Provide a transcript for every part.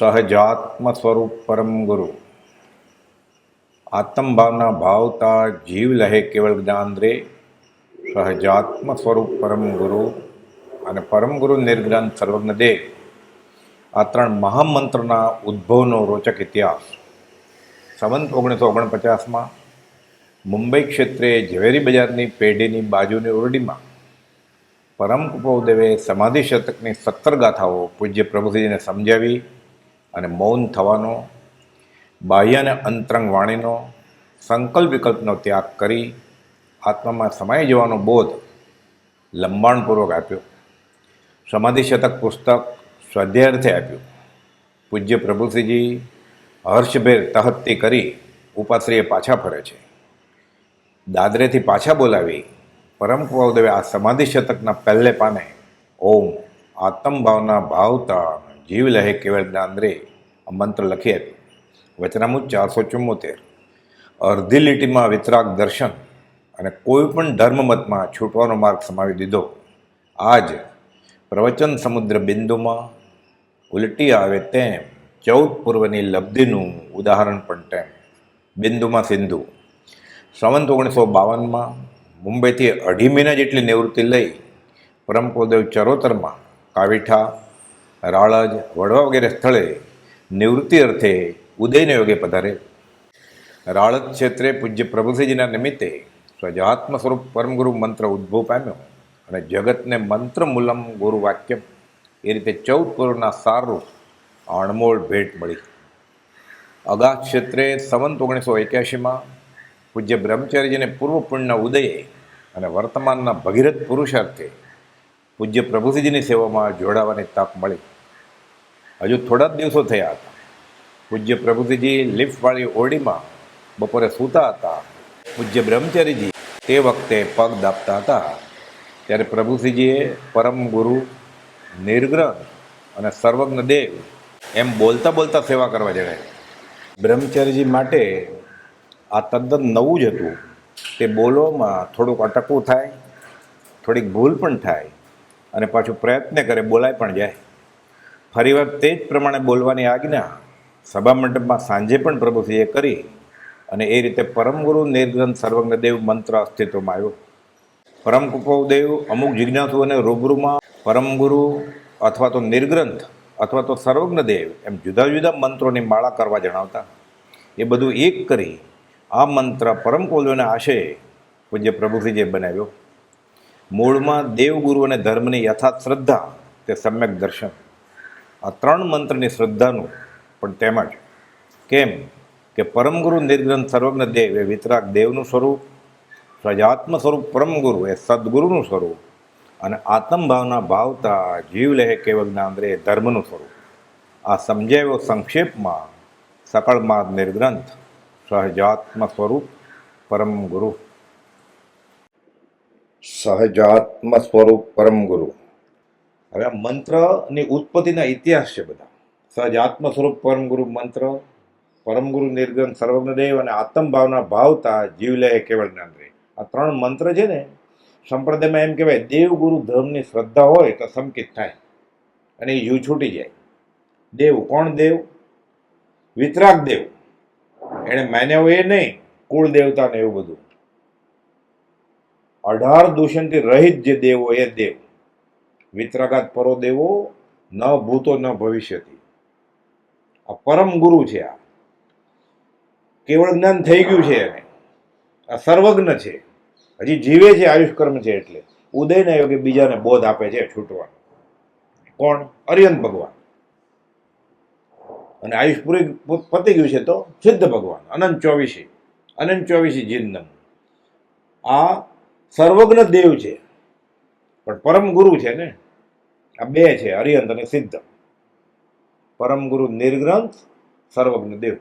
સહજાત્મ સ્વરૂપ પરમ ગુરુ. આત્મભાવના ભાવતા જીવ લહે કેવળ જ્ઞાન રે. સહજાત્મ સ્વરૂપ પરમ ગુરુ અને પરમ ગુરુ નિર્ગ્રંથ સર્વજ્ઞ દે. આ ત્રણ મહામંત્રના ઉદ્ભવનો રોચક ઇતિહાસ. સંવંત ઓગણીસો ઓગણપચાસમાં મુંબઈ ક્ષેત્રે ઝવેરી બજારની પેઢીની બાજુની ઓરડીમાં પરમ કુપોદેવે સમાધિ શતકની સત્તર ગાથાઓ પૂજ્ય પ્રભુજીને સમજાવી અને મૌન થવાનો, બાહ્ય અને અંતરંગ વાણીનો, સંકલ્પ વિકલ્પનો ત્યાગ કરી આત્મામાં સમાઈ જવાનો બોધ લંબાણપૂર્વક આપ્યો. સમાધિ શતક પુસ્તક સ્વાધ્યાર્થે આપ્યું. પૂજ્ય પ્રભુશ્રીજી હર્ષભેર તહત્તી કરી ઉપાશ્રીએ પાછા ફરે છે. દાદરેથી પાછા બોલાવી પરમ કુવાદેવે આ સમાધિ શતકના પહેલે પાને ઓમ આત્મભાવના ભાવતા જીવ લહે કેવળ દાંદરે મંત્ર લખી આપ્યો. વચનામું ચારસો ચુમ્મોતેર અર્ધી લીટીમાં વિતરાગ દર્શન અને કોઈપણ ધર્મમતમાં છૂટવાનો માર્ગ સમાવી દીધો. આજ પ્રવચન સમુદ્ર બિંદુમાં ઉલટી આવે તેમ ચૌદ પૂર્વની લબ્ધિનું ઉદાહરણ પણ તેમ. બિંદુમાં સિંધુ. સંવંત ઓગણીસો બાવનમાં મુંબઈથી અઢી મહિના જેટલી નિવૃત્તિ લઈ પરમપોદેવ ચરોતરમાં કાવીઠા રાળજ વડવા વગેરે સ્થળે નિવૃત્તિ અર્થે ઉદયને યોગે પધારે. રાળજ ક્ષેત્રે પૂજ્ય પ્રભુસિંહજીના નિમિત્તે સ્વજાત્મ સ્વરૂપ પરમગુરુ મંત્ર ઉદ્ભવ પામ્યો અને જગતને મંત્ર મૂલમ ગુરુ વાક્યમ એ રીતે ચૌદ કરોડના સારરૂપ અણમોલ ભેટ મળી. અગાધ ક્ષેત્રે સંવંત ઓગણીસો એક્યાસીમાં પૂજ્ય બ્રહ્મચારીજીને પૂર્વ પુણ્યના ઉદયે અને વર્તમાનના ભગીરથ પુરુષાર્થે પૂજ્ય પ્રભુસિંહજીની સેવામાં જોડાવાની તક મળી. હજુ થોડા જ દિવસો થયા હતા. પૂજ્ય પ્રભુશ્રીજી લિફ્ટવાળી ઓરડીમાં બપોરે સૂતા હતા. પૂજ્ય બ્રહ્મચારીજી તે વખતે પગ દાબતા હતા. ત્યારે પ્રભુશ્રીજીએ પરમ ગુરુ, નિર્ગ્રહ અને સર્વજ્ઞ દેવ એમ બોલતા બોલતા સેવા કરવા જણાવ્યા. બ્રહ્મચારીજી માટે આ તદ્દન નવું જ હતું. તે બોલવામાં થોડુંક અટકવું થાય, થોડીક ભૂલ પણ થાય અને પાછું પ્રયત્ન કરે, બોલાય પણ જાય. ફરીવાર તે જ પ્રમાણે બોલવાની આજ્ઞા સભા મંડપમાં સાંજે પણ પ્રભુશ્રીએ કરી અને એ રીતે પરમગુરુ નિર્ગ્રંથ સર્વજ્ઞદેવ મંત્ર અસ્તિત્વમાં આવ્યો. પરમ કુપવદેવ અમુક જિજ્ઞાસુઓને રૂબરૂમાં પરમગુરુ અથવા તો નિર્ગ્રંથ અથવા તો સર્વજ્ઞદેવ એમ જુદા જુદા મંત્રોની માળા કરવા જણાવતા. એ બધું એક કરી આ મંત્ર પરમ કોલ્યોના આશયે પૂજ્ય પ્રભુશ્રીજીએ બનાવ્યો. મૂળમાં દેવગુરુ અને ધર્મની યથાર્થ શ્રદ્ધા તે સમ્યક દર્શન આ ત્રણ મંત્રની શ્રદ્ધાનું, પણ તેમજ કેમ કે પરમગુરુ નિર્ગ્રંથ સર્વજ્ઞ દેવ એ વિતરાગ દેવનું સ્વરૂપ સજાત્મ સ્વરૂપ પરમગુરુ એ સદગુરુનું સ્વરૂપ, અને આત્મભાવના ભાવતા જીવ લહે કેવલ જ્ઞાન રે એ ધર્મનું સ્વરૂપ. આ સમજાવ્યો સંક્ષેપમાં સકળ માર્ગ નિર્ગ્રંથ સહજાત્મ સ્વરૂપ પરમ ગુરુ સહજાત્મ સ્વરૂપ પરમ ગુરુ હવે આ મંત્રની ઉત્પત્તિના ઇતિહાસ છે બધા. સહજાત્મ સ્વરૂપ પરમ ગુરુ મંત્ર પરમ ગુરુ નિર્ગ્રંથ સર્વજ્ઞદેવ અને આત્મભાવના ભાવતા જીવલય કેવળ જ્ઞાન રે આ ત્રણ મંત્ર છે ને, સંપ્રદાયમાં એમ કહેવાય દેવ ગુરુ ધર્મની શ્રદ્ધા હોય તો સંકિત થાય અને એ છૂટી જાય. દેવ કોણ દેવ? વિતરાગ દેવ. એણે માન્યો એ નહીં, કુળ દેવતા ને એવું બધું. અઢાર દૂષણથી રહિત જે દેવ હોય એ દેવ. વિતરાગાત પરો દેવો, ન ભૂતો ન ભવિષ્યથી આ પરમ ગુરુ છે આ. કેવળ જ્ઞાન થઈ ગયું છે એને. આ સર્વજ્ઞ છે. હજી જીવે છે આયુષ્કર્મ છે એટલે. ઉદયના યોગે બીજાને બોધ આપે છે છૂટવાનો. કોણ? અરિયંત ભગવાન. અને આયુષ પૂરી પતી ગયું છે તો સિદ્ધ ભગવાન. અનંત ચોવીસી. અનંત ચોવીસી જીંદમ આ સર્વજ્ઞ દેવ છે. પણ પરમ ગુરુ છે ને, આ બે છે હરિયંત અને સિદ્ધ. પરમ ગુરુ નિર્ગ્રંથ, સર્વજ્ઞ દેવ.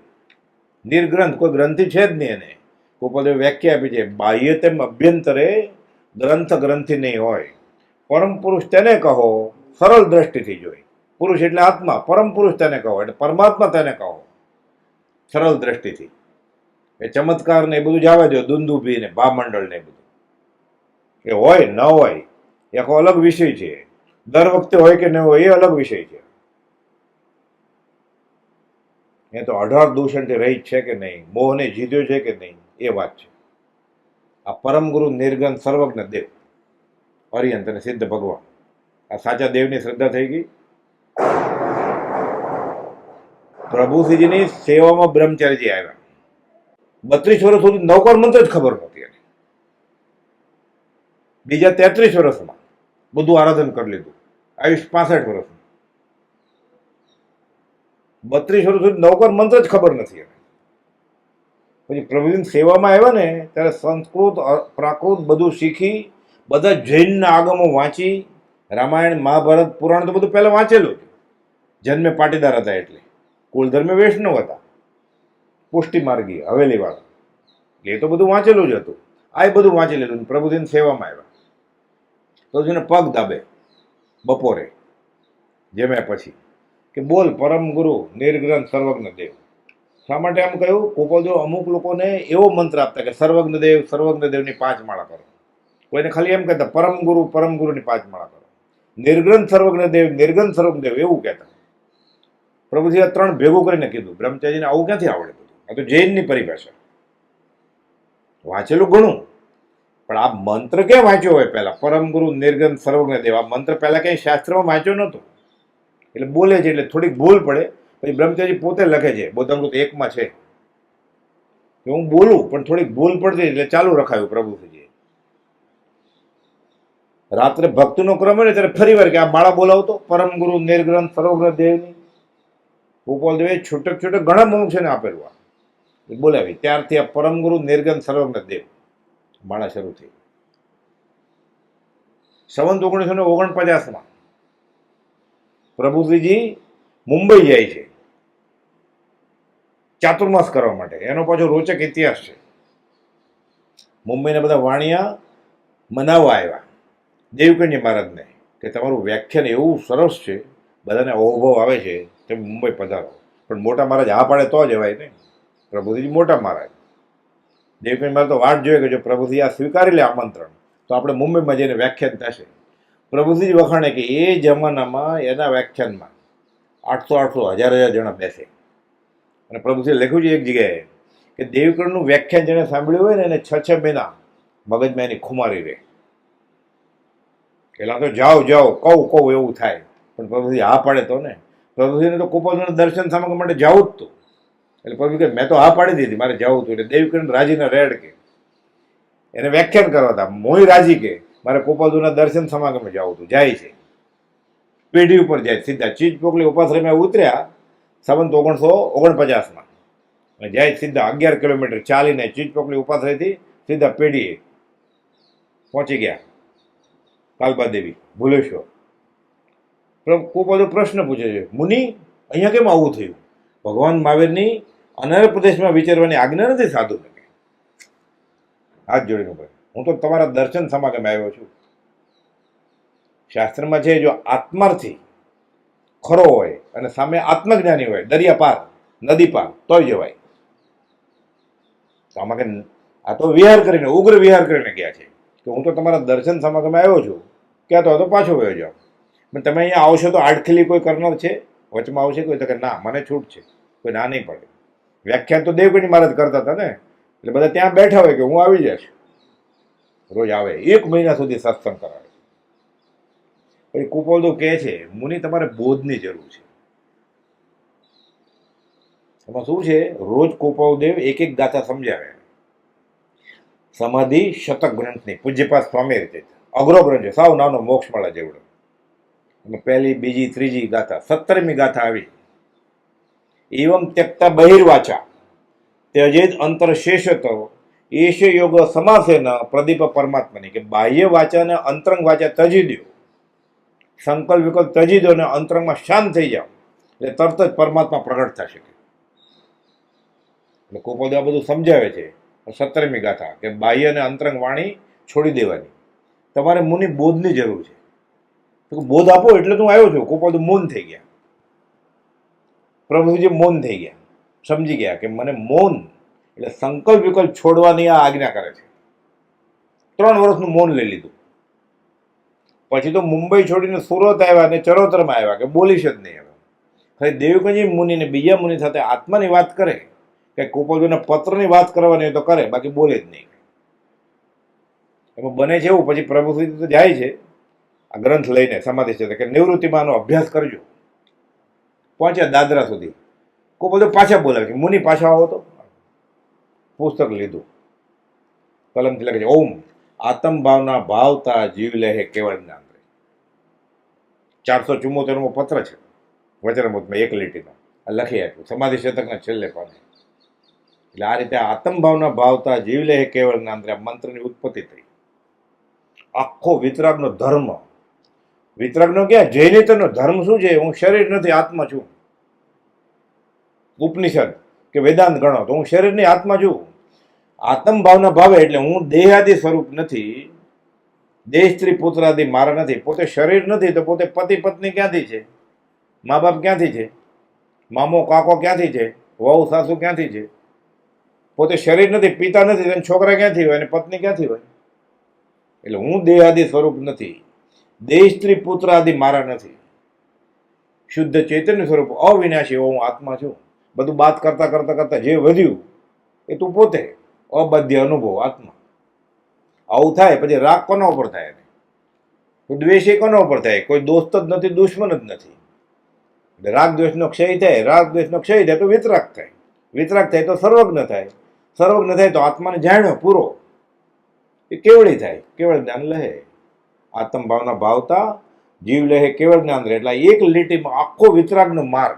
નિર્ગ્રંથ કોઈ ગ્રંથિ છે જ નહીં એને. ગોપાલદેવ વ્યાખ્યા આપી છે, બાહ્ય તેમ અભ્યંતરે ગ્રંથ ગ્રંથિ નહીં હોય. પરમ પુરુષ તેને કહો, સરળ દ્રષ્ટિથી જોઈ. પુરુષ એટલે આત્મા. પરમ પુરુષ તેને કહો, એટલે પરમાત્મા તેને કહો. સરળ દ્રષ્ટિથી. એ ચમત્કાર ને એ બધું જ આવે જો દુંદુભી ને ભામંડળ ને બધું. એ હોય, ન હોય આખો અલગ વિષય છે. દર વખતે હોય કે ન હોય એ અલગ વિષય છે. એ તો અઢાર દૂષણથી રહી છે કે નહીં, મોહને જીત્યો છે કે નહીં, એ વાત છે. આ પરમ ગુરુ નિર્ગન સર્વજ્ઞ દેવ, અરિયંત અને સિદ્ધ ભગવાન. આ સાચા દેવની શ્રદ્ધા થઈ ગઈ. પ્રભુસિંહજીની સેવામાં બ્રહ્મચારીજી આવ્યા. બત્રીસ વર્ષ સુધી નવકાર મંત્ર જ ખબર નહોતી બીજા તેત્રીસ વર્ષમાં. બધું આરાધન કરી લીધું. આયુષ પાસઠ વર્ષનું. બત્રીસ વર્ષ સુધી નવકાર મંત્ર જ ખબર નથી એને. પછી પ્રભુજીની સેવામાં આવ્યા ને, ત્યારે સંસ્કૃત પ્રાકૃત બધું શીખી, બધા જૈનના આગમો વાંચી, રામાયણ, મહાભારત, પુરાણ તો બધું પહેલાં વાંચેલું હતું જન્મે પાટીદાર હતા એટલે. કુલધર્મે વૈષ્ણવ હતા. પુષ્ટિ માર્ગી, હવેલીવાળા. એ તો બધું વાંચેલું જ હતું. આ બધું વાંચી અને પ્રભુજીની સેવામાં આવ્યા. તો જેને પગ દાબે બપોરે, જમ્યા પછી, કે બોલ પરમ ગુરુ, નિર્ગ્રંથ સર્વજ્ઞ દેવ શા માટે આમ કહ્યું? કોકોજો અમુક લોકોને એવો મંત્ર આપતા કે સર્વજ્ઞ દેવ સર્વજ્ઞ દેવની પાંચ માળા કરો. કોઈને ખાલી એમ કહેતા, પરમ ગુરુ, પરમ ગુરુની પાંચ માળા કરો. નિર્ગ્રંથ સર્વજ્ઞ દેવ નિર્ગ્રંથ સર્વજ્ઞ દેવ એવું કહેતા. પ્રભુજી આ ત્રણ ભેગું કરીને કીધું. બ્રહ્મચારીને આવું ક્યાંથી આવડે બધું? આ તો જૈનની પરિભાષા. વાંચેલું ઘણું. પણ આ મંત્ર ક્યાં વાંચ્યો હોય પહેલાં? પરમગુરુ નિર્ગમ સર્વજ્ઞ દેવ. મંત્ર પહેલાં ક્યાંય શાસ્ત્રમાં વાંચ્યો નહોતો. એટલે બોલે છે એટલે થોડીક ભૂલ પડે. પછી બ્રહ્મચારી પોતે લખે છે. બોધામૃત એકમાં છે. હું બોલું, પણ થોડીક ભૂલ પડતી એટલે ચાલુ રખાયું પ્રભુજીએ. રાત્રે ભક્તનો ક્રમ હોય ને ત્યારે ફરી વાર કે આ માળા બોલાવતો. પરમ ગુરુ નિર્ગ્રંથ સર્વગ્રહ દેવની. ગોપાલ દેવે છૂટક છૂટક ઘણા મનુષ્યને આપેલું આ. બોલાવી. ત્યારથી આ પરમગુરુ ગુરુ સર્વગ્રહ દેવ. માળા શરૂ થઈ. સંવંત ઓગણીસો ને ઓગણપચાસમાં પ્રભુશ્રીજી મુંબઈ જાય છે. ચાતુર્માસ કરવા માટે. એનો પાછો રોચક ઇતિહાસ છે. મુંબઈના બધા વાણિયા મનાવવા આવ્યા. દેવકન્યા મહારાજને કે તમારું વ્યાખ્યાન એવું સરસ છે, બધાને અહોભાવ આવે છે, તમે મુંબઈ પધારો. પણ મોટા મહારાજ હા પાડે તો જવાય ને પ્રભુજી મોટા મહારાજ. મહારાજ તો વાટ જોઈએ કે જો પ્રભુજી આ સ્વીકારી લે આમંત્રણ, તો આપણે મુંબઈમાં જઈને વ્યાખ્યાન થશે. પ્રભુજી વખાણે કે એ જમાનામાં, એના વ્યાખ્યાનમાં આઠસો આઠસો હજાર હજાર જણા બેસે. અને પ્રભુજી લખ્યું છે એક જગ્યાએ કે દેવકરણનું વ્યાખ્યાન જેણે સાંભળ્યું હોય ને એને છ છ મહિના મગજમાં એની ખુમારી રહે. પહેલાં તો જાઓ જાઓ, કહું કહું એવું થાય. પણ પ્રભુજી હા પાડે તો ને. પ્રભુજીને તો કુપોષણ દર્શન સામગ્રી માટે જવું જ તું. એટલે પ્રભુ કે મેં તો હા પાડી દીધી, મારે જવું હતું. એટલે દેવકરણ રાજીના રેડ કે. એને વ્યાખ્યાન કરવા હતા, મોય રાજી કે, મારે ગોપાલજીના દર્શન સમાગમે જવું હતું, જાય છે. પેઢી ઉપર જાય, સીધા ચીજ પોકલી ઉપાશ્રમે ઉતર્યા સંબંધ ઓગણસો ઓગણપચાસમાં. અને જાય સીધા અગિયાર કિલોમીટર ચાલીને ચીજ પોકલી ઉપાશ્રયથી સીધા પેઢીએ પહોંચી ગયા. કાલબા દેવી ભુલેશ્વર ગોપાલ પ્રશ્ન પૂછે છે, મુનિ, અહીંયા કેમ આવું થયું? ભગવાન મહાવીરની અનાર પ્રદેશમાં વિચારવાની આજ્ઞા નથી સાધુ હાથ જોડીને ભાઈ હું તો તમારા દર્શન સમાગમે આવ્યો છું. શાસ્ત્રમાં છે, જો આત્માર્થી ખરો હોય અને સામે આત્મજ્ઞાની હોય દરિયા પાર નદી પાર તોય જવાય. તો આમાં કે આ તો વિહાર કરીને, ઉગ્ર વિહાર કરીને ગયા છે. કે હું તો તમારા દર્શન સમાગમે આવ્યો છું. ક્યાં તો હતો, પાછો વયો જાઓ. પણ તમે અહીંયા આવશો તો આડખીલી કોઈ કરનાર છે? વચમાં આવશે કોઈ? તો કે ના, મને છૂટ છે. કોઈ ના નહીં પડે. વ્યાખ્યાન તો દેવગણી મહારાજ કરતા હતા ને. એટલે બધા ત્યાં બેઠા હોય કે હું આવી જઈશ. રોજ આવે, એક મહિના સુધી સત્સંગ કરાવે. પછી કુપોલદો કહે છે, મુનિ, તમારે બોધની જરૂર છે. એમાં શું છે? રોજ કુપાલદેવ એક એક ગાથા સમજાવે. સમાધિ શતક ગ્રંથની, પૂજ્યપાદ સ્વામી રીતે. અઘરો ગ્રંથ છે. સાવ નાનો મોક્ષ મળે જેવડો. અને પહેલી, બીજી, ત્રીજી ગાથા, સત્તરમી ગાથા આવી. એવમ ત્યક્તા બહિર્વાચા. ત્યજેદ અંતર શેષતો એશ યોગ સમાસેન પ્રદીપ પરમાત્માની કે બાહ્ય વાચા અને અંતરંગ વાચા તજી દો. સંકલ્પ વિકલ્પ તજી દો અને અંતરંગમાં શાંત થઈ જાઓ. એટલે તરત જ પરમાત્મા પ્રગટ થશે એટલે કોપોદે આ બધું સમજાવે છે. સત્તરમી ગાથા કે બાહ્ય અને અંતરંગ વાણી છોડી દેવાની. તમારે મુનિ બોધની જરૂર છે. બોધ આપો એટલે હું આવ્યો છું. કોપોદ મૌન થઈ ગયા. પ્રભુજી મૌન થઈ ગયા, સમજી ગયા કે મને મૌન એટલે સંકલ્પ વિકલ્પ છોડવાની આ આજ્ઞા કરે છે. ત્રણ વર્ષનું મૌન લઈ લીધું. પછી તો મુંબઈ છોડીને સુરત આવ્યા અને ચરોતરમાં આવ્યા કે બોલીશ જ નહીં હવે. ખાલી દેવકંજી મુનિને બીજા મુનિ સાથે આત્માની વાત કરે કે કોપલજીને પત્રની વાત કરવાની તો કરે, બાકી બોલે જ નહીં. એમાં બને છે એવું, પછી પ્રભુ સુધી તો જાય છે. આ ગ્રંથ લઈને સમાધિ છે કે નિવૃત્તિમાં આનો અભ્યાસ કરજો. પહોંચ્યા દાદરા સુધી. કોઈ બધું પાછા બોલાવે છે. મુનિ પાછા આવો તો. પુસ્તક લીધું. કલમથી લખે છે, ઓમ આતમ ભાવના ભાવતા જીવ લે હે કેવળ જ્ઞાન રહે ચારસો ચુમ્મોતેરમો પત્ર છે. વચનમૃતમાં એક લીટીનો. લખી આપ્યું. સમાધિ શતકના છેલ્લે પાને એટલે આ રીતે આતમભાવના ભાવતા જીવ લે હે કેવળ જ્ઞાન રહે મંત્રની ઉત્પત્તિ થઈ. આખો વિતરાગનો ધર્મ વિતરાગનો ક્યાં જૈનિતનો ધર્મ શું છે? હું શરીર નથી, આત્મા છું. ઉપનિષદ કે વેદાંત ગણો તો હું શરીરની આત્મા છું. આત્મભાવના ભાવે એટલે હું દેહાદી સ્વરૂપ નથી. દેહ સ્ત્રી પુત્રાદી મારા નથી. પોતે શરીર નથી તો પોતે પતિ પત્ની ક્યાંથી છે? મા બાપ ક્યાંથી છે? મામો કાકો ક્યાંથી છે? વહુ સાસુ ક્યાંથી છે? પોતે શરીર નથી, પિતા નથી છોકરા ક્યાંથી હોય અને પત્ની ક્યાંથી હોય? એટલે હું દેહાદી સ્વરૂપ નથી. દેહ સ્ત્રી પુત્ર આદિ મારા નથી. શુદ્ધ ચૈતન્ય સ્વરૂપ અવિનાશી એવો હું આત્મા છું. બધું બાત કરતા કરતા કરતા જે વધ્યું, એ તું પોતે અબાધ્ય અનુભવ, આત્મા. આવું થાય પછી રાગ કોના ઉપર થાય? એને દ્વેષ એ કોના ઉપર થાય? કોઈ દોસ્ત જ નથી, દુશ્મન જ નથી. રાગ દ્વેષનો ક્ષય થાય, રાગ દ્વેષનો ક્ષય થાય તો વિતરાગ થાય. વિતરાગ થાય તો સર્વજ્ઞ થાય. સર્વજ્ઞ થાય તો આત્માને જાણ્યો, પૂરો. એ કેવળી થાય, કેવળ જ્ઞાન લહે. આત્મ ભાવના ભાવતા જીવ લહે કેવળ જ્ઞાન રહે. એટલે એક લીટીમાં આખો વિતરાગનો માર્ગ.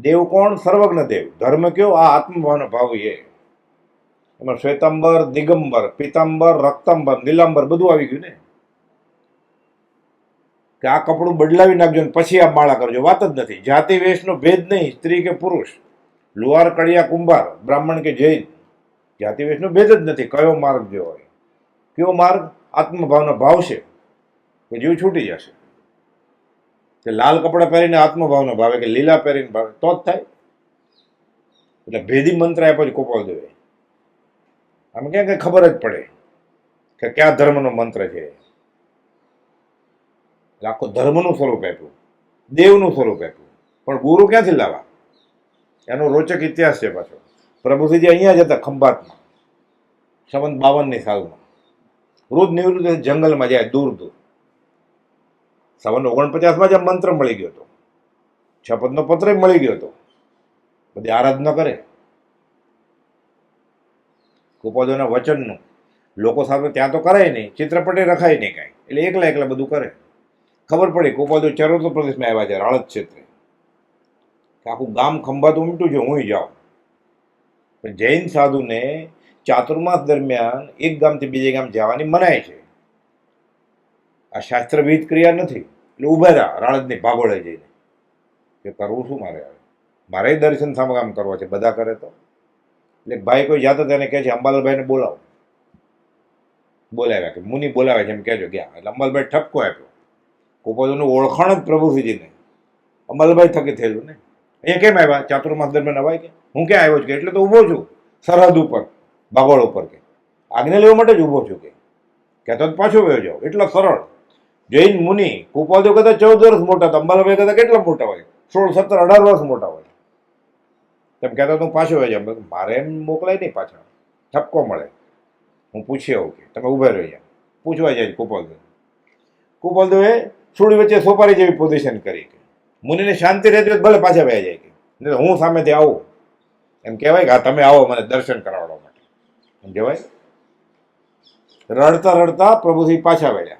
દેવ કોણ? સર્વજ્ઞ દેવ. ધર્મ કયો? આ આત્મભાવનો ભાવ એ. એમાં શ્વેતાંબર, દિગંબર પીતાંબર રક્તાંબર, નીલાંબર બધું આવી ગયું ને. કે આ કપડું બદલાવી નાખજો ને પછી આ માળા કરજો. વાત જ નથી. જાતિ, વેશનો ભેદ નહીં. સ્ત્રી કે પુરુષ. લુહાર, કડિયા, કુંભાર. બ્રાહ્મણ કે જૈન. જાતિ, વેશનો ભેદ જ નથી. કયો માર્ગ જે હોય? કયો માર્ગ? આત્મભાવનો ભાવ છે. કે જીવ છૂટી જશે. કે લાલ કપડાં પહેરીને આત્મભાવનો ભાવે કે લીલા પહેરીને ભાવે, તો જ થાય. એટલે ભેદી મંત્ર આપ્યો જ કોપાલ દેવે આમ ક્યાં કંઈ ખબર જ પડે કે કયા ધર્મનો મંત્ર છે. આખો ધર્મનું સ્વરૂપ આપ્યું, દેવનું સ્વરૂપ આપ્યું. પણ ગુરુ ક્યાંથી લાવવા એનો રોચક ઇતિહાસ છે પાછો. પ્રભુજીજી અહીંયા જ હતા ખંભાતમાં, સંવંત બાવનની સાલમાં. રોજ નિવૃત્ત જંગલમાં જાય દૂર દૂર સવન ઓગણપચાસમાં જ આ મંત્ર મળી ગયો હતો. શપથનો પત્ર મળી ગયો હતો. બધી આરાધના કરે. કુપોદોના વચનનું. લોકો સાથે ત્યાં તો કરાય નહીં. ચિત્રપટે રખાય નહીં કાંઈ. એટલે એકલા એકલા બધું કરે. ખબર પડી કુપોદો ચરોતર પ્રદેશમાં આવ્યા છે રાળત ક્ષેત્રે. આખું ગામ ખંભાત ઉમટું છે, હું જાઉં. પણ જૈન સાધુને ચાતુર્માસ દરમિયાન એક ગામથી બીજે ગામ જવાની મનાય છે. આ શાસ્ત્રવિધ ક્રિયા નથી. એટલે ઊભા રહ્યા રાળદની ભાગોળે જઈને. કે કરવું શું મારે મારે દર્શન સામે કામ કરવા છે, બધા કરે તો? એટલે ભાઈ કોઈ જાતો તેને કહે છે, અંબાલાલભાઈને બોલાવો. બોલાવ્યા કે, મુનિ બોલાવે છે એમ કહેજો, ગયા. એટલે અંબાલભાઈ ઠપકો આપ્યો. ગોપાલનું ઓળખાણ જ પ્રભુજીને અંબાલભાઈ થકી થયેલું ને. અહીંયા કેમ આવ્યા? ચાતુર્માસ દરમિયાન અવાય કે? હું ક્યાં આવ્યો છું કે? એટલે તો ઊભો છું. સરહદ ઉપર, ભાગોળ ઉપર કે. આજ્ઞા લેવા માટે જ ઊભો છું કે. કહેતો પાછો વયો જાઓ. એટલો સરળ. જૈન મુનિ કુપાલદેવ કદાચ ચૌદ વર્ષ મોટા હતા અંબાલાભાઈ કદાચ કેટલા મોટા હોય? સોળ, સત્તર, અઢાર વર્ષ મોટા હોય. તેમ કહેતા તો પાછો વહી જાઉં. મારે એમ મોકલાય નહીં પાછા. ઠપકો મળે. હું પૂછી આવું કે, તમે ઊભા રહી જાય પૂછવા જાય કુપાલદેવ કુપાલદેવે છોડી વચ્ચે સોપારી જેવી પોઝિશન કરી કે, મુનિને શાંતિ રહેતી ભલે પાછા વયા જાય કે. નહીં હું સામેથી આવું. એમ કહેવાય કે, હા, તમે આવો મને દર્શન કરાવવા માટે. એમ કહેવાય. રડતા રડતા પ્રભુથી પાછા વળ્યા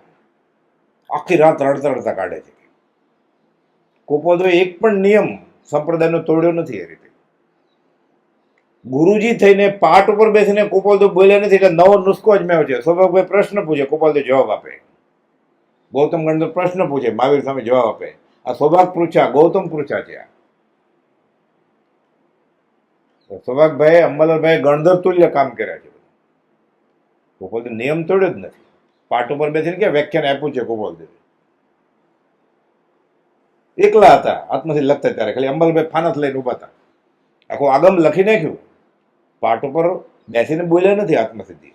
આખી રાત રડતા રડતા કાઢે છે. કોપોદોએ એક પણ નિયમ સંપ્રદાયનો તોડ્યો નથી એ રીતે. ગુરુજી થઈને પાઠ ઉપર બેસીને કોપાલદેવ બોલ્યા નથી એટલે નવો નુસ્ખો મેં છે સ્વભાવભાઈ પ્રશ્ન પૂછે કોપાલદેવ જવાબ આપે. ગૌતમ ગણધર પ્રશ્ન પૂછે, મહાવીર સામે જવાબ આપે. આ સૌભાગ પૃચ્છા, ગૌતમ પૃચ્છા છે આ. સૌભાગભાઈ અંબાલાલભાઈ ગણધર તુલ્ય કામ કર્યા છે. ગોપાલદેવ નિયમ તોડ્યો જ નથી. પાઠ ઉપર બેસીને કે વ્યાખ્યાન આપ્યું છે ગોપાલદેવે. એકલા હતા આત્મથી લખતા ત્યારે. ખાલી અંબલભાઈ ફાનસ લઈને ઊભા હતા. આખું આગમ લખી નાખ્યું. પાઠ ઉપર બેસીને બોલ્યા નથી આત્મસિદ્ધિ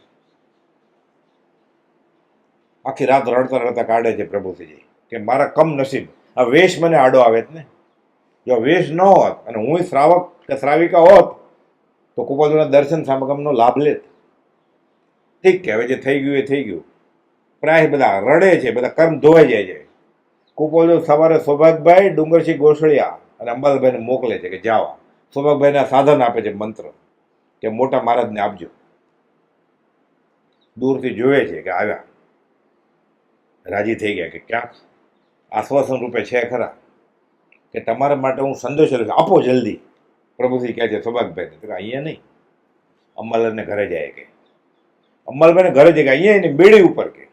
આખી રાત રડતા રડતા કાઢે છે પ્રભુસિંહજી કે મારા કમ નસીબ. આ વેશ મને આડો આવે ને. જો વેશ ન હોત અને હું શ્રાવક કે શ્રાવિકા હોત, તો કુપાલજીના દર્શન સમાગમનો લાભ લેત. ઠીક કે હવે જે થઈ ગયું એ થઈ ગયું. પ્રાય બધા રડે છે, બધા કર્મ ધોવાઈ જાય છે. કુપોજો સવારે સૌભાગભાઈ, ડુંગરસિંહ ગોસળિયા અને અંબાલભાઈને મોકલે છે કે જાઓ. સૌભાગભાઈને સાધન આપે છે મંત્ર કે મોટા મહારાજને આપજો. દૂરથી જોવે છે કે આવ્યા. રાજી થઈ ગયા કે ક્યાંક આશ્વાસન રૂપે છે ખરા. કે તમારા માટે હું સંદેશો લઈશ આપો જલ્દી. પ્રભુજી કહે છે સૌભાગભાઈને તો કે અહીંયા નહીં. અંબાલાલને ઘરે જાય કે. અંબાલભાઈને ઘરે જાય કે, અહીંયા એની બેડી ઉપર કે.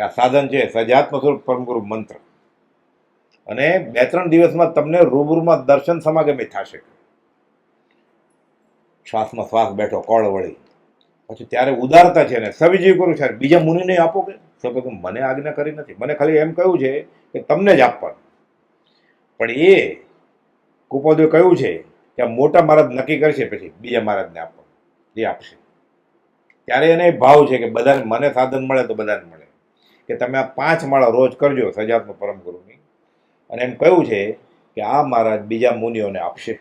કે આ સાધન છે સજાત્મ સ્વરૂપ, પરમગુરુ મંત્ર. અને બે ત્રણ દિવસમાં તમને રૂબરૂમાં દર્શન સમાગમે થશે. શ્વાસમાં શ્વાસ બેઠો, કોળ વળી. પછી ત્યારે ઉદારતા છે ને સવિજય કરું છે બીજા મુનિને આપો કે? સૌ કે મને આજ્ઞા કરી નથી. મને ખાલી એમ કહ્યું છે કે તમને જ આપવાનું. પણ એ કુપોદે કહ્યું છે કે મોટા મહારાજ નક્કી કરશે, પછી બીજા મહારાજને આપવાનું. એ આપશે. ત્યારે એને ભાવ છે કે બધાને મને સાધન મળે તો બધાને મળે. કે તમે આ પાંચ માળા રોજ કરજો સજાત્મ પરમ ગુરુની. અને એમ કહ્યું છે કે આ મહારાજ બીજા મુનિઓને આપશે.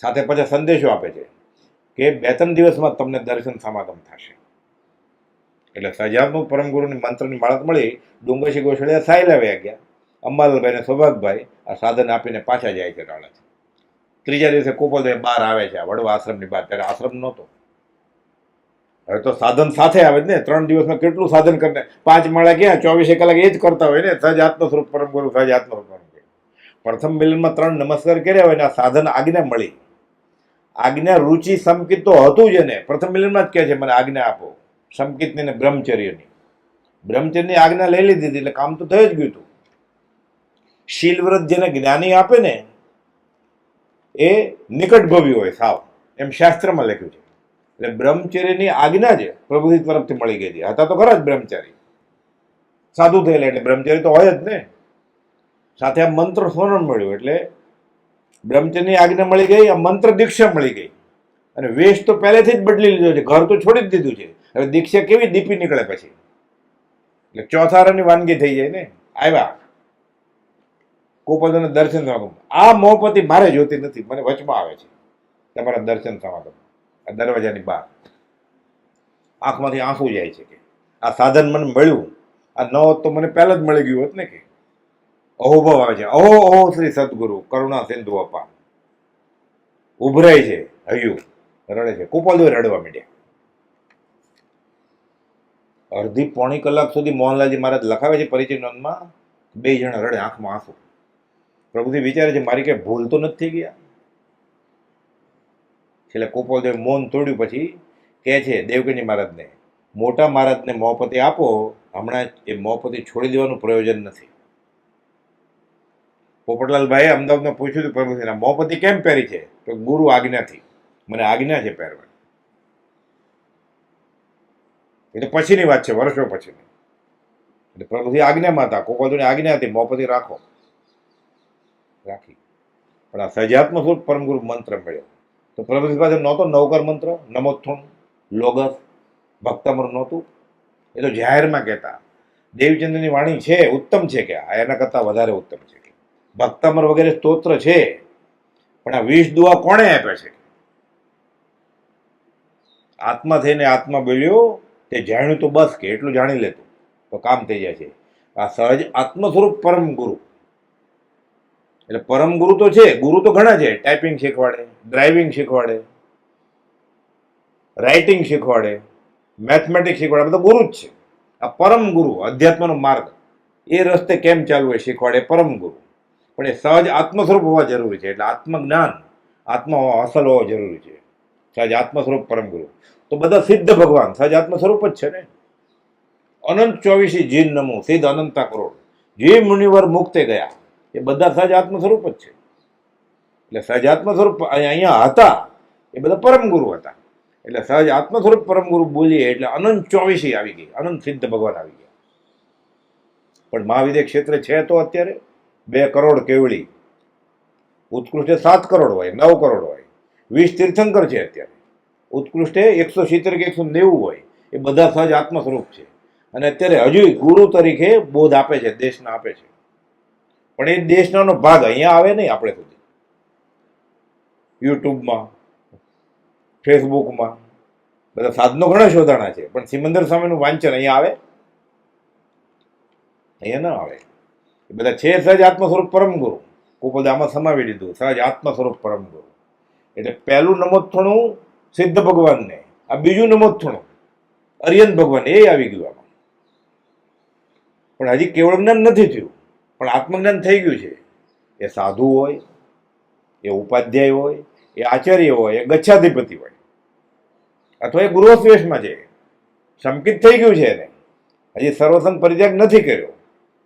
સાથે પછી સંદેશો આપે છે કે બે ત્રણ દિવસમાં તમને દર્શન સમાગમ થશે. એટલે સજાત્મક પરમ ગુરુની મંત્રની માળા મળી. ડુંગરશી ગોસળિયા સાયલ આવ્યા ગયા. અંબાલાલભાઈ ને સૌભાગભાઈ આ સાધન આપીને પાછા જાય છે રાણાથી ત્રીજા દિવસે કોપલભાઈ બહાર આવે છે. વડવા આશ્રમની બહાર. ત્યારે આશ્રમ નહોતો. હવે તો સાધન સાથે આવે જ ને, ત્રણ દિવસમાં કેટલું સાધન કરીને? પાંચ માળા ક્યાં? ચોવીસે કલાક એ જ કરતા હોય ને સજ આત્મ સ્વરૂપ પરમ ગુરુ સજ આત્મ સ્વરૂપ પરમ ગુરુ પ્રથમ મિલનમાં ત્રણ નમસ્કાર કર્યા હોય ને, આ સાધન આજ્ઞા મળી. આજ્ઞા રુચિ સંકિત તો હતું જ ને પ્રથમ મિલનમાં જ કહે છે, મને આજ્ઞા આપો. સંકિતની ને બ્રહ્મચર્યની. બ્રહ્મચર્યની આજ્ઞા લઈ લીધી હતી, એટલે કામ તો થઈ જ ગયું હતું. શીલવ્રત જેને જ્ઞાની આપે ને, એ નિકટભવી હોય સાવ. એમ શાસ્ત્રમાં લખ્યું છે. એટલે બ્રહ્મચર્યની આજ્ઞા જ પ્રભુજી તરફથી મળી ગઈ હતી. હતા તો ખરા જ બ્રહ્મચારી સાધુ થયેલા એટલે બ્રહ્મચારી તો હોય જ ને. સાથે આ મંત્ર સ્મરણ મળ્યું એટલે બ્રહ્મચર્યની આજ્ઞા મળી ગઈ આ મંત્ર દીક્ષા મળી ગઈ. અને વેશ તો પહેલેથી જ બદલી લીધો છે, ઘર તો છોડી જ દીધું છે. હવે દીક્ષા કેવી દીપી નીકળે પછી? એટલે ચોથારાની વાનગી થઈ જાય ને. આવ્યા. કોપદના દર્શન થવાનું આ મોહપતિ મારે જોતી નથી, મને વચમાં આવે છે. તમારા દર્શન આ દરવાજાની બહાર. આંખમાંથી આંસુ જાય છે કે. આ સાધન મને મળ્યું. આ ન હોત તો મને પહેલાં જ મળી ગયું હોત ને કે. અહોભાવ આવે છે. અહો અહો શ્રી સદગુરુ, કરુણા સિંધુ અપા ઉભરાય છે, હૈયું, રડે છે. કુપાલદેવ રડવા માંડ્યા. અડધી પોણી કલાક સુધી મોહનલાલજી મહારાજ લખાવે છે પરિચય નોંધમાં. બે જણા રડે, આંખમાં આંસુ. પ્રભુજી વિચારે છે, મારી કઈ ભૂલ તો નથી થઈ ગયા છેલ્લે કોપોદેવ મૌન તોડ્યું પછી કહે છે, દેવકીની મહારાજને, મોટા મહારાજને મોહપતિ આપો, હમણાં એ મોહપતિ છોડી દેવાનું પ્રયોજન નથી. પોપટલાલભાઈએ અમદાવાદમાં પૂછ્યું હતું પ્રભુજીને મોહપતિ કેમ પહેરી છે? તો ગુરુ આજ્ઞાથી, મને આજ્ઞા છે પહેરવાની. એટલે પછીની વાત છે, વર્ષો પછીની. એટલે પ્રભુસિંહ આજ્ઞામાં હતા કોપાદુની આજ્ઞા હતી, મોહપતિ રાખો. રાખી. પણ આ સજાત્મ સ્વરૂપ પરમગુરુ મંત્ર મળ્યો. તો પ્રભુજી પાસે નહોતો, નવકર મંત્ર નમોથુણ લોગસ ભક્તમર નહોતું. એ તો જાહેરમાં કહેતા. દેવચંદ્રની વાણી છે, ઉત્તમ છે કે આ, એના કરતાં વધારે ઉત્તમ છે કે. ભક્તમર વગેરે સ્તોત્ર છે, પણ આ વીસ દુઆ કોણે આપે છે? આત્મા થઈને આત્મા બોલ્યો, તે જાણ્યું તો બસ કે, એટલું જાણી લેતું. તો કામ થઈ જાય છે. આ સહજ આત્મ સ્વરૂપ પરમ ગુરુ. એટલે પરમ ગુરુ તો છે, ગુરુ તો ઘણા છે. ટાઈપિંગ શીખવાડે ડ્રાઇવિંગ શીખવાડે રાઇટિંગ શીખવાડે મેથમેટિક્સ શીખવાડે બધા ગુરુ જ છે. આ પરમ ગુરુ, અધ્યાત્મનો માર્ગ. એ રસ્તે કેમ ચાલવું એ શીખવાડે પરમ ગુરુ. પણ એ સહજ આત્મ સ્વરૂપ હોવા જરૂરી છે. એટલે આત્મજ્ઞાન, આત્મ અસલ હોવો જરૂરી છે. સહજ આત્મ સ્વરૂપ પરમ ગુરુ. તો બધા સિદ્ધ ભગવાન, સહજ આત્મ સ્વરૂપ જ છે ને? અનંત ચોવીસી જીન નમો, સિદ્ધ અનંતા કરોડ. જે મુનિવર મુક્તે ગયા. એ બધા સહજ આત્મ સ્વરૂપ જ છે. એટલે સહજ આત્મ સ્વરૂપ અહીંયા હતા, એ બધા પરમ ગુરુ હતા. એટલે સહજ આત્મ સ્વરૂપ પરમ ગુરુ બોલીએ એટલે અનંત ચોવીસી આવી ગઈ, અનંત સિદ્ધ ભગવાન આવી ગયા. પણ મહાવિદ્ય ક્ષેત્ર છે તો અત્યારે? બે કરોડ કેવળી. ઉત્કૃષ્ટે સાત કરોડ હોય, નવ કરોડ હોય. વીસ તીર્થંકર છે અત્યારે. ઉત્કૃષ્ટે એકસો સિત્તેર કે એકસો નેવું હોય. એ બધા સહજ આત્મ સ્વરૂપ છે. અને અત્યારે હજુ ગુરુ તરીકે બોધ આપે છે, દેશને આપે છે. પણ એ દેશનાનો ભાગ અહીંયા આવે નહીં આપણે સુધી. યુટ્યુબમાં, ફેસબુકમાં, બધા સાધનો ઘણા શોધાણા છે, પણ સિમંદર સ્વામીનું વાંચન અહીંયા આવે? અહીંયા ન આવે. એ બધા છે સહજ આત્મ સ્વરૂપ પરમ ગુરુ કુપદામાં સમાવી લીધું સહજ આત્મ સ્વરૂપ પરમ ગુરુ એટલે પહેલું નમોત્થણું સિદ્ધ ભગવાનને, આ બીજું નમોત્થણું અરિયન ભગવાન એ આવી ગયું આમાં. પણ હજી કેવળ જ્ઞાન નથી થયું. પણ આત્મજ્ઞાન થઈ ગયું છે. એ સાધુ હોય, એ ઉપાધ્યાય હોય, એ આચાર્ય હોય, એ ગચ્છાધિપતિ હોય. અથવા એ ગૃહસ્વેશમાં છે. શંકિત થઈ ગયું છે એને. હજી સર્વસંગ પરિત્યાગ નથી કર્યો.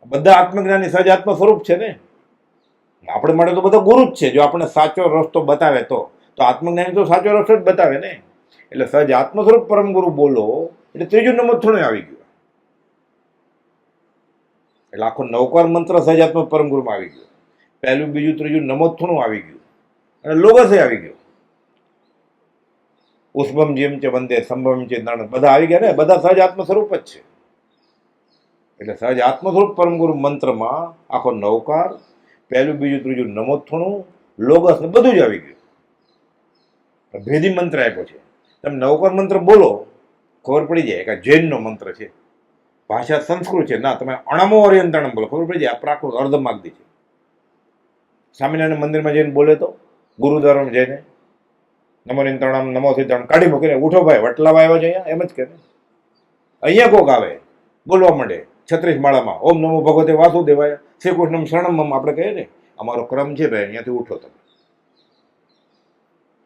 બધા આત્મજ્ઞાની સહજ આત્મ સ્વરૂપ છે ને. આપણે માટે તો બધો ગુરુ જ છે. જો આપણે સાચો રસ્તો બતાવે તો તો આત્મજ્ઞાની તો સાચો રસ્તો જ બતાવે ને. એટલે સહજ આત્મ સ્વરૂપ પરમ ગુરુ બોલો, એટલે ત્રીજું નંબર થોડું આવી ગયું. એટલે આખો નવકાર મંત્ર સહજાત્મક પરમ ગુરુમાં આવી ગયો. પહેલું, બીજું, ત્રીજું નમોત્થણું આવી ગયું. અને લોગસે આવી ગયું. ઉષ્મમ જેમ છે, વંદે સંભમ છે નણ બધા આવી ગયા ને, બધા સહજ આત્મ સ્વરૂપ જ છે. એટલે સહજ આત્મ સ્વરૂપ પરમ ગુરુ મંત્રમાં આખો નવકાર પહેલું, બીજું, ત્રીજું નમોત્થણું લોગસ ને બધું જ આવી ગયું. ભેદી મંત્ર આપ્યો છે. તમે નવકાર મંત્ર બોલો, ખબર પડી જાય કે જૈનનો મંત્ર છે. ભાષા સંસ્કૃત છે. ના, તમે અણમો ઓરિયંતણમ બોલો. ખબર પડી જાય? આ પ્રાકૃત અર્ધમાગદી છે. સ્વામિનારાયણ મંદિરમાં જઈને બોલે તો ગુરુદ્વારામાં જઈને નમો નમો સિદ્ધાણ કાઢી મૂકીને ઉઠો ભાઈ, વટલાવા આવ્યો છે અહીંયા? એમ જ કે અહીંયા કોક આવે, બોલવા માંડે, છત્રીસ માળામાં. ઓમ નમો ભગવતે વાસુદેવાય શ્રી કૃષ્ણ શરણમ આપણે કહીએ ને, અમારો ક્રમ છે ભાઈ, અહીંયાથી ઉઠો તમે.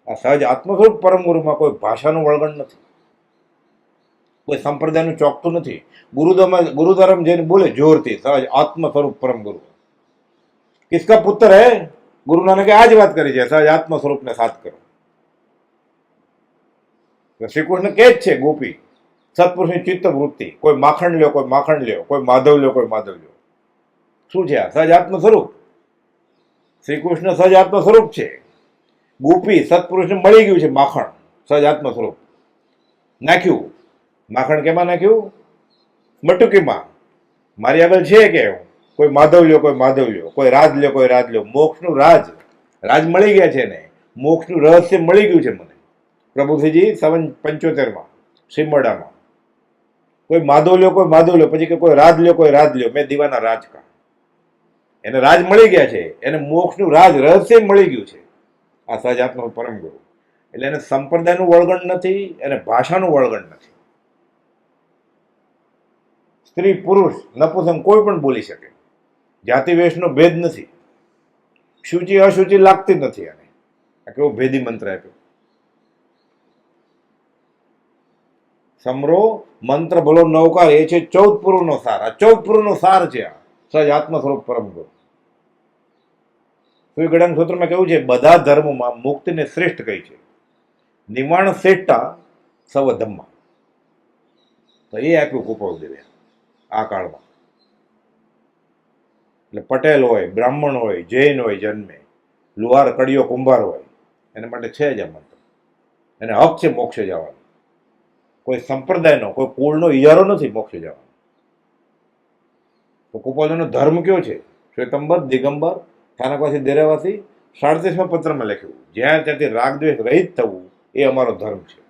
આ સહજ આત્મસ્વરૂપ પરમ ગુરુમાં કોઈ ભાષાનું વળગણ નથી. કોઈ સંપ્રદાયનું ચોકતું નથી. ગુરુધર્મ ગુરુધર્મ જેને બોલે જોરથી, સહજ, આત્મ સ્વરૂપ પરમ ગુરુ. કિસકા પુત્ર હે? ગુરુ નાનકે આ જ વાત કરી છે, સહજ, આત્મ સ્વરૂપને સાથ કરો. શ્રી કૃષ્ણ કે જ છે, ગોપી, સત્પુરુષની ચિત્ત વૃત્તિ, કોઈ માખણ લ્યો કોઈ માખણ લ્યો કોઈ માધવ લ્યો કોઈ માધવ લ્યો શું છે આ? સહજ, આત્મ સ્વરૂપ? શ્રી કૃષ્ણ સહજ, આત્મ સ્વરૂપ છે. ગોપી, સત્પુરુષને મળી ગયું છે માખણ, સહજ, આત્મ સ્વરૂપ. નાખ્યું. માખણ કેમાં નાખ્યું? મટુકીમાં. મારી આગળ છે કે કોઈ માધવ લ્યો કોઈ માધવ લ્યો કોઈ રાજ લ્યો કોઈ રાજ લ્યો મોક્ષનું રાજ. રાજ મળી ગયા છે ને. મોક્ષનું રહસ્ય મળી ગયું છે મને. પ્રભુશ્રીજી સવન પંચોતેરમાં સિમડામાં કોઈ માધવ લ્યો કોઈ માધવ લ્યો પછી કે કોઈ રાજ લ્યો કોઈ રાજ લ્યો મેં દીવાના રાજ કા એને રાજ મળી ગયા છે. એને મોક્ષનું રાજ, રહસ્ય મળી ગયું છે. આ સહજાત્મ પરમ ગુરુ એટલે એને સંપ્રદાયનું વળગણ નથી, એને ભાષાનું વળગણ નથી. સ્ત્રી પુરુષ નપુસંગ કોઈ પણ બોલી શકે. જાતિ વેશનો ભેદ નથી. શુચિ, અશુચિ લાગતી નથી આને. આ કેવો ભેદી મંત્ર આપ્યો. સમરો મંત્ર ભલો નૌકાર, એ છે ચૌદ પુરુનો સાર. આ ચૌદ પુરુનો સાર છે આ. સજ આત્મ સ્વરૂપ પરમ ગુરુ. સુગડાંગ સૂત્રમાં કેવું છે? બધા ધર્મોમાં મુક્તિને શ્રેષ્ઠ કહી છે. નિવાણ શ્રેષ્ઠા સવ ધમ્મા તો એ આપ્યું કુપવ દેવે આ કાળમાં. એટલે પટેલ હોય, બ્રાહ્મણ હોય, જૈન હોય જન્મે, લુહાર, કડિયો, કુંભાર હોય, એના માટે છે જ આ એને હક છે મોક્ષે જવાનો. કોઈ સંપ્રદાયનો કોઈ કુળનો ઇજારો નથી મોક્ષે જવાનો. તો કુપોલનો ધર્મ કયો છે? શ્વેતંબર, દિગંબર સ્થાનકવાસી દેરાવાસી, સાડત્રીસમાં પત્રમાં લખ્યું જ્યાં ત્યાંથી રાગદ્વેષ રહિત થવું, એ અમારો ધર્મ છે.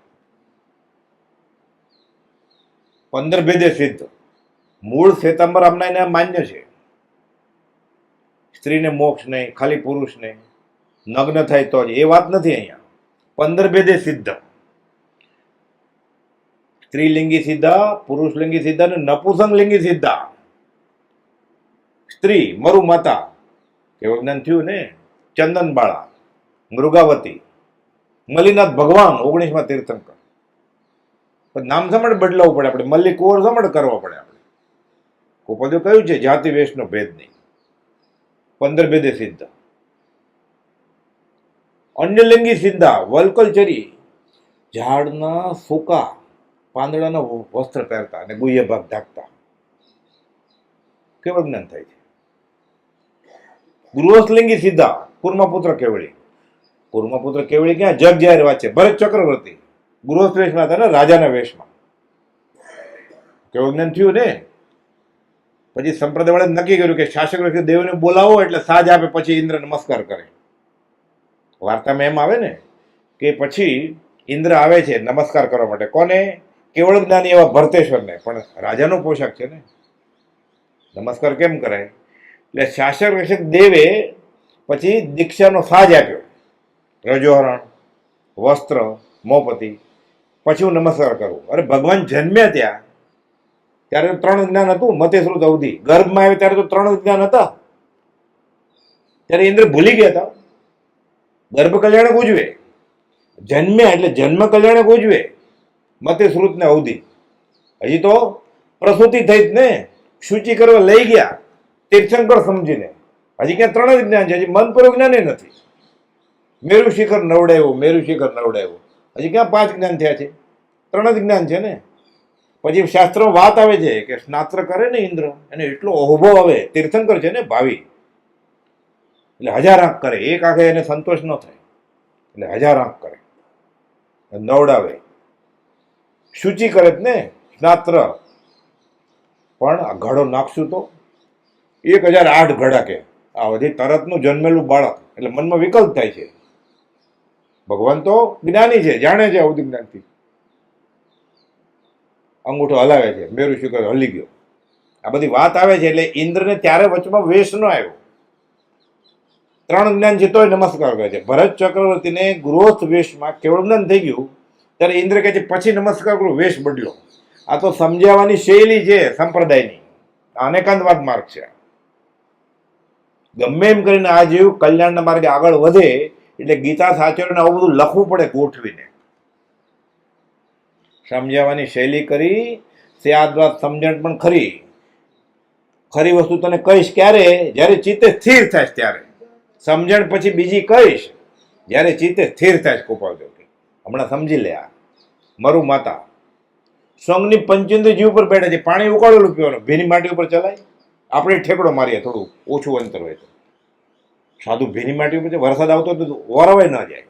પંદર ભેદે સિદ્ધ. મૂળ શ્વેતાંબર એને માન્ય છે. સ્ત્રીને મોક્ષ નહીં, ખાલી પુરુષને નગ્ન થાય તો જ, એ વાત નથી અહીંયા. પંદર ભેદે સિદ્ધ. સ્ત્રીલિંગી સિદ્ધા પુરુષલિંગી સીધા અને નપુસંગ લિંગી સીધા સ્ત્રી મરુ માતા, કેવું જ્ઞાન થયું ને? ચંદન બાળા, મૃગાવતી મલ્લીનાથ ભગવાન, ઓગણીસમાં તીર્થંકર. પણ નામ સમડ બદલાવવું પડે આપણે મલ્લી કુંવર સમડ કરવો પડે આપણે. કોપદો કહ્યું છે, જાતિ વેશનો ભેદ નહીં. પંદર ભેદે સિદ્ધ. અન્યલિંગી સિદ્ધા, વલ્કલચરી, ઝાડના સૂકા પાંદડાના વસ્ત્ર પહેરતા અને ગુહ્ય ભાગ ઢાંકતા. કેવળ જ્ઞાન થાય છે? ગૃહસ્થલિંગી સીધા કુર્મપુત્ર કેવળી. કુર્મપુત્ર કેવળી ક્યાં? જગ જાહેર વાત છે ભરત ચક્રવર્તી. ગૃહસ્થ વેશમાં હતા ને, રાજાના વેશમાં. કેવું જ્ઞાન થયું ને? પછી સંપ્રદાય નક્કી કર્યું કે શાસક વ્યક્તિ દેવને બોલાવો એટલે સાજ આપે, પછી ઇન્દ્ર નમસ્કાર કરે. વાર્તામાં એમ આવે ને કે પછી ઇન્દ્ર આવે છે નમસ્કાર કરવા માટે. કોને? કેવળ જ્ઞાની એવા ભરતેશ્વરને. પણ રાજાનો પોશાક છે ને. નમસ્કાર કેમ કરાય? એટલે શાસક રક્ષક દેવે પછી દીક્ષાનો સાજ આપ્યો. રજોહરણ, વસ્ત્ર, મોપતિ. પછી હું નમસ્કાર કરું. અરે ભગવાન જન્મ્યા ત્યાં. ત્યારે ત્રણ જ્ઞાન હતું મતે શ્રુત અવધિ. ગર્ભમાં આવે ત્યારે તો ત્રણ જ્ઞાન હતા. ત્યારે ઇન્દ્ર ભૂલી ગયા હતા. ગર્ભ કલ્યાણક ઉજવે જન્મ્યા એટલે જન્મ કલ્યાણક ઉજવે મતે શ્રુત ને અવધિ. હજી તો પ્રસૂતિ થઈ ને. સૂચિ કરવા લઈ ગયા. તીર્થંકર સમજીને. હજી ક્યાં ત્રણ જ જ્ઞાન છે? હજી મન જ્ઞાન જ્ઞાને નથી. મેરુ શિખર નવડાવ્યું, મેરુ શિખર નવડાવ્યું. હજી ક્યાં પાંચ જ્ઞાન થયા છે? ત્રણ જ જ્ઞાન છે ને? પછી શાસ્ત્રો વાત આવે છે કે સ્નાત્ર કરે ને ઇન્દ્ર, એને એટલો અહોભવ આવે, તીર્થંકર છે ને ભાવિ. એટલે હજાર આંખ કરે, એક આંખે એને સંતોષ ન થાય. એટલે હજાર આંખ કરે. નવડાવે. સૂચિ કરે જ ને, સ્નાત્ર. પણ આ ઘડો નાખશું તો? એક હજાર આઠ ઘડા કે. આ બધી તરતનું જન્મેલું બાળક. એટલે મનમાં વિકલ્પ થાય છે. ભગવાન તો જ્ઞાની છે, જાણે છે અવધિ જ્ઞાનથી. અંગૂઠો હલાવે છે, મેરુ શિખર હલી ગયો. આ બધી વાત આવે છે એટલે ઇન્દ્રને ત્યારે વચમાં વેશ ન આવ્યો. ત્રણ જ્ઞાન છે નમસ્કાર કરે છે. ભરત ચક્રવર્તીને ગૃહસ્થ વેશમાં કેવળ જ્ઞાન થઈ ગયું, ત્યારે ઇન્દ્ર કહે છે, પછી નમસ્કાર કરો, વેશ બદલો. આ તો સમજાવવાની શૈલી છે સંપ્રદાયની. આ અનેકાંતવાદ માર્ગ છે. ગમે એમ કરીને આ જેવું કલ્યાણના માર્ગે આગળ વધે, એટલે ગીતા સાચવીને આવું બધું લખવું પડે ગોઠવીને. સમજાવવાની શૈલી કરી, તે આ વાત સમજણ પણ ખરી. ખરી વસ્તુ તને કહીશ ક્યારે? જ્યારે ચિત્તે સ્થિર થાય ત્યારે. સમજણ પછી બીજી કહીશ, જ્યારે ચિત્તે સ્થિર થાય કૃપાલદેવ કે હમણાં સમજી લે આ. મરુ માતા. સ્વંગની પંચેન્દ્ર જીવ ઉપર બેઠા છે. પાણી ઉકાળેલું પીવાનું. ભીની માટી ઉપર ચલાય. આપણે ઠેકડો મારીએ થોડું. ઓછું અંતર હોય તો. સાધુ ભીની માટી ઉપર વરસાદ આવતો તો વરવાય ન જાય.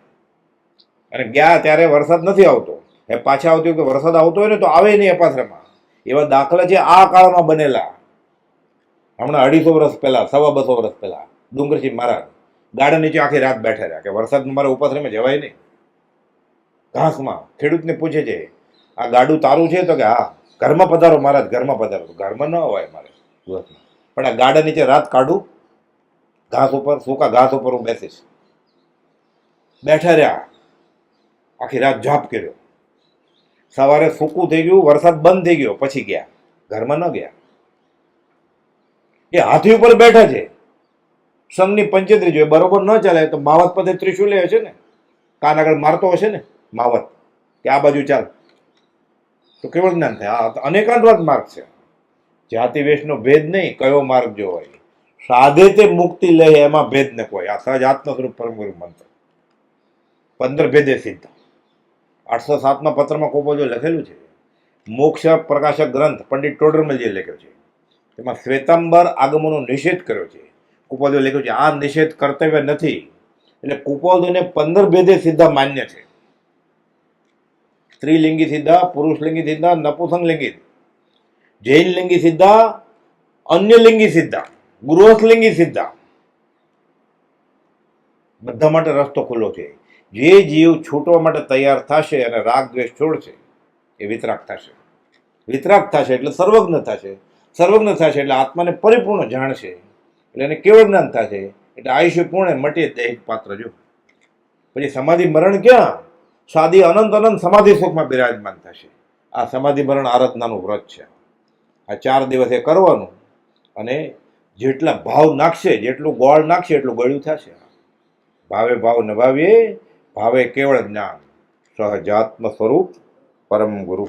અને ગયા ત્યારે વરસાદ નથી આવતો. એ પાછા આવતી કે વરસાદ આવતો હોય ને તો આવે નહીં અપાસરામાં એવા દાખલા છે આ કાળમાં બનેલા. હમણાં અઢીસો વર્ષ પહેલા, સવા બસો વર્ષ પહેલા, ડુંગરસિંહ મહારાજ ગાર્ડન નીચે આખી રાત બેઠા રહ્યા કે વરસાદમાં મારે ઉપાસરામાં જવાય નહીં. ઘાસમાં, ખેડૂતને પૂછે છે, આ ગાડું તારું છે? તો કે, હા, ઘરમાં પધારો મહારાજ, ઘરમાં પધારો. ઘરમાં ન હોય મારે સુરતમાં પણ આ ગાર્ડન નીચે રાત કાઢું, ઘાસ ઉપર, સૂકા ઘાસ ઉપર હું બેસીશ. બેઠા રહ્યા. આખી રાત જાપ કર્યો. સવારે સૂકું થઈ ગયું, વરસાદ બંધ થઈ ગયો, પછી ગયા. ઘરમાં ન ગયા. એ હાથી ઉપર બેઠા છે. સંઘની પંચેત્રી જોઈએ બરોબર ન ચાલે, તો માવત પદે ત્રિશુલે હશે ને? કાન આગળ મારતો હશે ને? માવત. કે આ બાજુ ચાલ. તો કેવળ જ્ઞાન થાય? આ અનેકાંતવાદ માર્ગ છે. જાતિ વેશનો ભેદ નહીં, કયો માર્ગ જો હોય. સાધે તે મુક્તિ લે, એમાં ભેદ ન કોઈ. આ સહજ આત્મ સ્વરૂપ પરમ ગુરુ મંત્ર. પંદર ભેદે સિદ્ધ. આઠસો સાતમા પત્રમાં કોપોજો લખેલું છે. મોક્ષ પ્રકાશક ગ્રંથ પંડિત ટોડરમલજીએ લખ્યો છે. તેમાં શ્વેતાંબર આગમનનો નિષેધ કર્યો છે. કુપોદો લખ્યો છે, આ નિષેધ કર્તવ્ય નથી. એટલે કુપોદોને પંદર ભેદે સિદ્ધા માન્ય છે. સ્ત્રીલિંગી સિદ્ધા પુરુષલિંગી સિદ્ધા નપુસંગલિંગી જૈન લિંગી સિદ્ધા અન્ય લિંગી સિદ્ધા ગૃહસ્થલિંગી સિદ્ધા બધા માટે રસ્તો ખુલ્લો છે. જે જીવ છૂટવા માટે તૈયાર થશે અને રાગ દ્વેષ છોડશે, એ વિતરાગ થશે. વિતરાગ થશે એટલે સર્વજ્ઞ થશે. સર્વજ્ઞ થશે એટલે આત્માને પરિપૂર્ણ જાણશે. એટલે એને કેવળ જ્ઞાન થશે? એટલે આયુષ્ય પૂર્ણ મટી દૈહિક પાત્ર જો. પછી સમાધિ મરણ ક્યાં? સાદી અનંત અનંત સમાધિ સુખમાં બિરાજમાન થશે. આ સમાધિ મરણ આરાધનાનું વ્રત છે. આ ચાર દિવસે કરવાનું અને જેટલા ભાવ નાખશે, જેટલું ગોળ નાખશે, એટલું ગળ્યું થશે. ભાવે ભાવ નભાવીએ ભાવે કેવળ જ્ઞાન. સહજાત્મ સ્વરૂપ પરમ ગુરુ.